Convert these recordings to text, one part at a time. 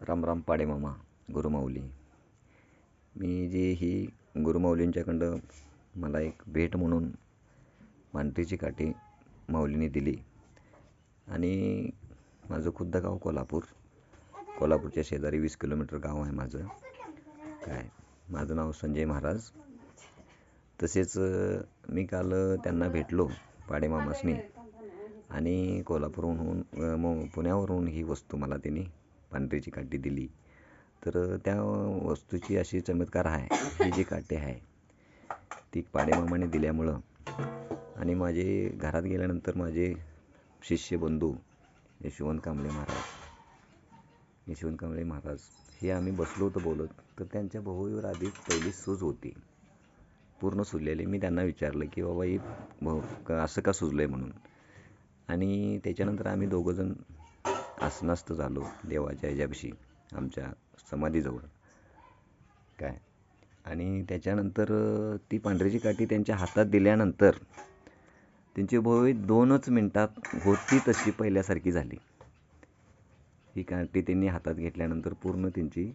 रामराम पाडेमामा गुरुमाऊली. मी जी ही गुरुमाऊलींच्याकडं मला एक भेट म्हणून मांडरीची काठी माऊलीने दिली आणि माझं खुद्द गाव कोल्हापूर. कोल्हापूरच्या शेजारी वीस किलोमीटर गाव आहे माझं. काय? माझं नाव संजय महाराज. तसेच मी काल त्यांना भेटलो पाडेमामासनी आणि कोल्हापूरहून पुण्यावरून ही वस्तू मला त्यांनी पांढरीची काठी दिली. तर त्या वस्तूची अशी चमत्कार आहे. ही जी काठी आहे ती पाडेमामाने दिल्यामुळं आणि माझे घरात गेल्यानंतर माझे शिष्य बंधू यशवंत कांबळे महाराज यशवंत कांबळे महाराज हे आम्ही बसलो होतो बोलत. तर त्यांच्या भाऊवर आधीच पहिली सूज होती. पूर्ण सुजलेली. मी त्यांना विचारलं की बाबा ही असं का सुजलं आहे म्हणून? आणि त्याच्यानंतर आम्ही दोघंजण आसनस्थ झालो देवाच्या ह्याच्यापाशी आमच्या समाधीजवळ. काय? आणि त्याच्यानंतर ती पांढरीची काठी त्यांच्या हातात दिल्यानंतर त्यांची भोवई दोनच मिनटात होती तशी पहिल्यासारखी झाली. ही काठी त्यांनी हातात घेतल्यानंतर पूर्ण त्यांची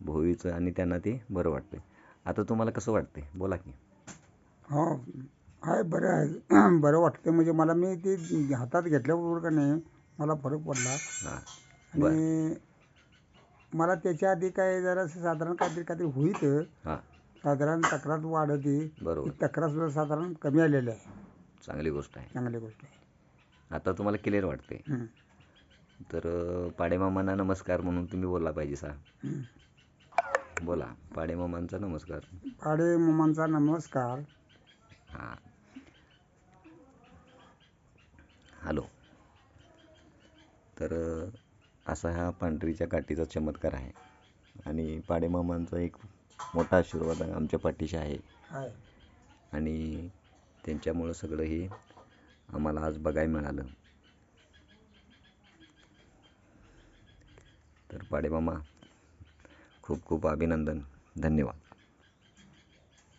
भोवीचं आणि त्यांना ते बरं वाटतं आता तुम्हाला कसं वाटतंय? बोला की. हो आहे बरं आहे. बरं वाटतं म्हणजे मला मी ते हातात घेतल्याबरोबर का नाही मला फरक पडला. हां. बरं. आणि मला त्याच्या आधी काय जरा साधारण काहीतरी काहीतरी होईत. हां. साधारण तक्रार वाढती. बरोबर. तक्रार सुद्धा साधारण कमी आलेली आहे. चांगली गोष्ट आहे. चांगली गोष्ट आहे. आता तुम्हाला क्लिअर वाटते. तर अ, पाडेमामांना नमस्कार म्हणून तुम्ही बोलला पाहिजे सा. बोला. पाडेमामांचा नमस्कार. पाडे मामांचा नमस्कार. हां. तर असा हा पांढरीच्या काठीचा चमत्कार आहे. आणि पाडेमामांचा एक मोठा आशीर्वाद आमच्या पाठीशी आहे. आहे. आणि त्यांच्यामुळं सगळं हे आम्हाला आज बघायला मिळालं. तर पाडेमामा खूप खूप अभिनंदन. धन्यवाद.